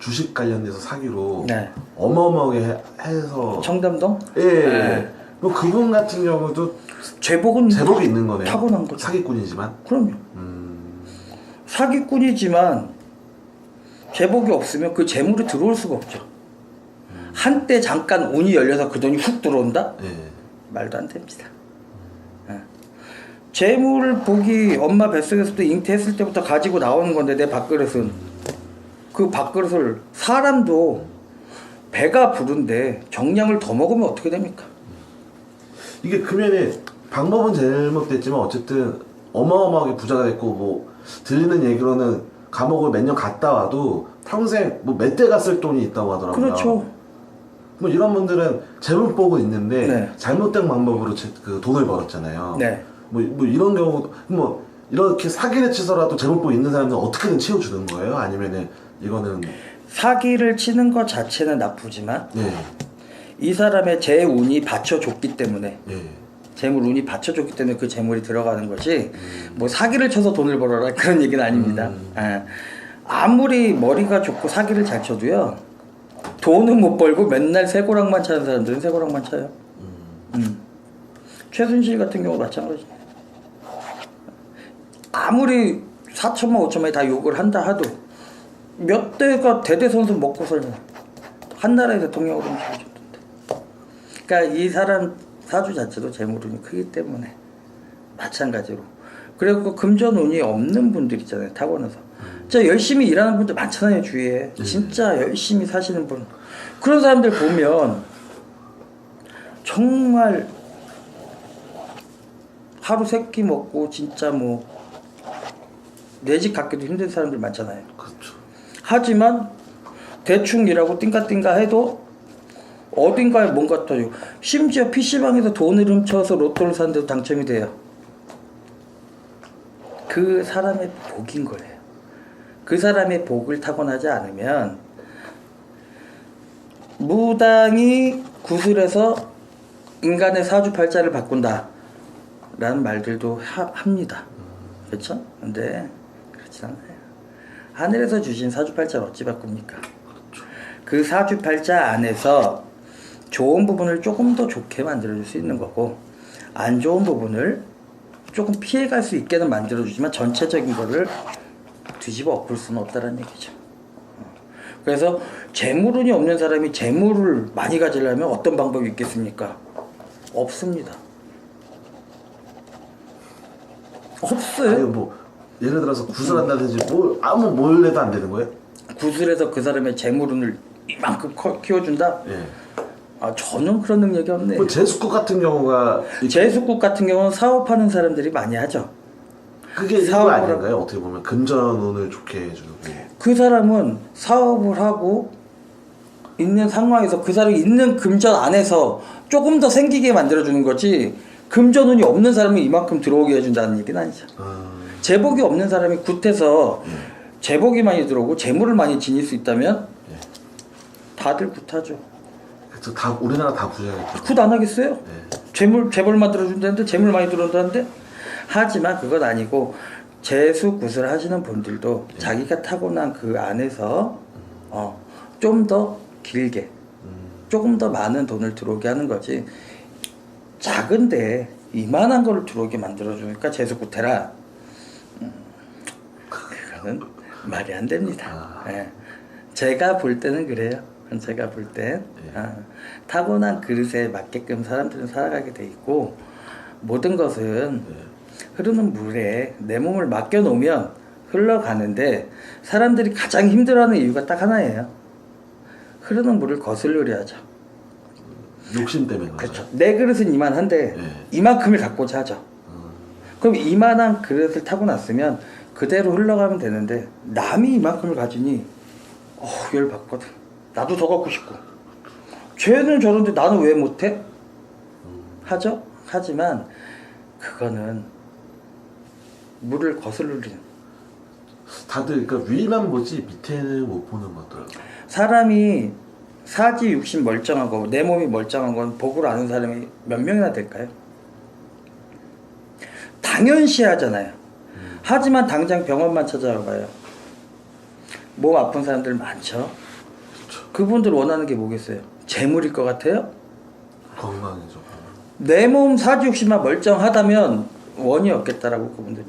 주식 관련돼서 사기로 네. 어마어마하게 해- 해서 청담동 예. 네. 뭐 그분 같은 경우도 제복은 제복이 있는 거네요. 타고난 거죠. 사기꾼이지만. 그럼요. 음. 사기꾼이지만 제복이 없으면 그 재물이 들어올 수가 없죠. 한때 잠깐 운이 열려서 그 돈이 훅 들어온다? 예. 말도 안 됩니다. 예. 재물 복이 엄마 뱃속에서부터 잉태했을 때부터 가지고 나오는 건데 내 밥그릇은 그 밥그릇을 사람도 배가 부른데 정량을 더 먹으면 어떻게 됩니까? 이게 금연에 방법은 잘못됐지만 어쨌든 어마어마하게 부자가 됐고 뭐 들리는 얘기로는 감옥을 몇 년 갔다 와도 평생 뭐 몇 대 갔을 돈이 있다고 하더라고요. 그렇죠. 뭐 이런 분들은 재물복은 있는데 네. 잘못된 방법으로 제- 그 돈을 벌었잖아요. 네. 뭐, 뭐 이런 경우 뭐 이렇게 사기를 치서라도 재물복 있는 사람들은 어떻게든 채워주는 거예요? 아니면은 이거는 사기를 치는 것 자체는 나쁘지만 예, 이 사람의 재 운이 받쳐줬기 때문에 예, 재물 운이 받쳐줬기 때문에 그 재물이 들어가는 거지 뭐 사기를 쳐서 돈을 벌어라 그런 얘기는 아닙니다. 음. 예. 아무리 머리가 좋고 사기를 잘 쳐도요 돈은 못 벌고 맨날 새고랑만 차는 사람들은 새고랑만 차요. 음. 최순실 같은 경우 마찬가지. 아무리 4천만 5천만이 다 욕을 한다 하도 몇 대가 대대선수 먹고 살잖아. 한 나라의 대통령으로 모셔줬던데. 그러니까 이 사람 사주 자체도 재물운이 크기 때문에 마찬가지로. 그리고 금전운이 없는 분들 있잖아요 타고나서. 진짜 열심히 일하는 분들 많잖아요 주위에. 진짜 열심히 사시는 분. 그런 사람들 보면 정말 하루 세 끼 먹고 진짜 뭐 내집 갖기도 힘든 사람들 많잖아요. 그렇죠. 하지만 대충 일하고 띵까띵까 해도 어딘가에 뭔가 터지고 심지어 PC방에서 돈을 훔쳐서 로또를 샀는데도 당첨이 돼요. 그 사람의 복인 거예요. 그 사람의 복을 타고나지 않으면 무당이 구슬에서 인간의 사주팔자를 바꾼다 라는 말들도 하, 합니다. 그렇죠? 근데 그렇지 않아요. 하늘에서 주신 사주팔자를 어찌 바꿉니까? 그 사주팔자 안에서 좋은 부분을 조금 더 좋게 만들어줄 수 있는 거고 안 좋은 부분을 조금 피해갈 수 있게는 만들어주지만 전체적인 거를 뒤집어 엎을 수는 없다는 얘기죠. 어. 그래서 재물운이 없는 사람이 재물을 많이 가지려면 어떤 방법이 있겠습니까? 없습니다. 없어요. 아니 뭐 예를 들어서 구슬한다든지 뭘 아무 뭘 해도 안 되는 거예요? 구슬에서 그 사람의 재물운을 이만큼 커- 키워준다? 예. 아 저는 그런 능력이 없네요. 뭐 제수국 같은 경우가 이- 제수국 같은 경우는 사업하는 사람들이 많이 하죠. 그게 일부 사업을 아닌가요? 어떻게 보면 금전운을 좋게 해주고 그 사람은 사업을 하고 있는 상황에서 그 사람이 있는 금전 안에서 조금 더 생기게 만들어주는 거지 금전운이 없는 사람이 이만큼 들어오게 해준다는 얘기는 아니죠. 아, 재복이 없는 사람이 굿해서 재복이 많이 들어오고 재물을 많이 지닐 수 있다면 예. 다들 굿하죠. 그쵸, 다 우리나라 다 부자겠죠. 굿 안 하겠어요? 예. 재물 재벌 만 들어준다는데 재물 많이 들어온다는데 하지만 그건 아니고 재수 굿을 하시는 분들도 자기가 타고난 그 안에서 어, 좀 더 길게 조금 더 많은 돈을 들어오게 하는 거지 작은데 이만한 거를 들어오게 만들어주니까 재수 굿해라 음, 그거는 말이 안 됩니다 예. 제가 볼 때는 그래요 제가 볼땐 아, 타고난 그릇에 맞게끔 사람들은 살아가게 돼 있고 모든 것은 흐르는 물에 내 몸을 맡겨 놓으면 흘러가는데 사람들이 가장 힘들어하는 이유가 딱 하나예요. 흐르는 물을 거슬려야 하죠. 욕심 때문에 그렇죠. 내 그릇은 이만한데 네. 이만큼을 갖고자 하죠. 그럼 이만한 그릇을 타고 났으면 그대로 흘러가면 되는데 남이 이만큼을 가지니 어, 열 받거든. 나도 더 갖고 싶고. 쟤는 저런데 나는 왜 못해? 하죠. 하지만 그거는 물을 거슬리는 다들 그러니까 위만 보지 밑에는 못 보는 거더라고요. 사람이 사지 육신 멀쩡하고 내 몸이 멀쩡한 건 복으로 아는 사람이 몇 명이나 될까요? 당연시 하잖아요. 하지만 당장 병원만 찾아가봐요. 몸 아픈 사람들 많죠. 그분들 원하는 게 뭐겠어요? 재물일 것 같아요? 건강이죠. 내몸 사지육시만 멀쩡하다면 원이 없겠다라고 그분들이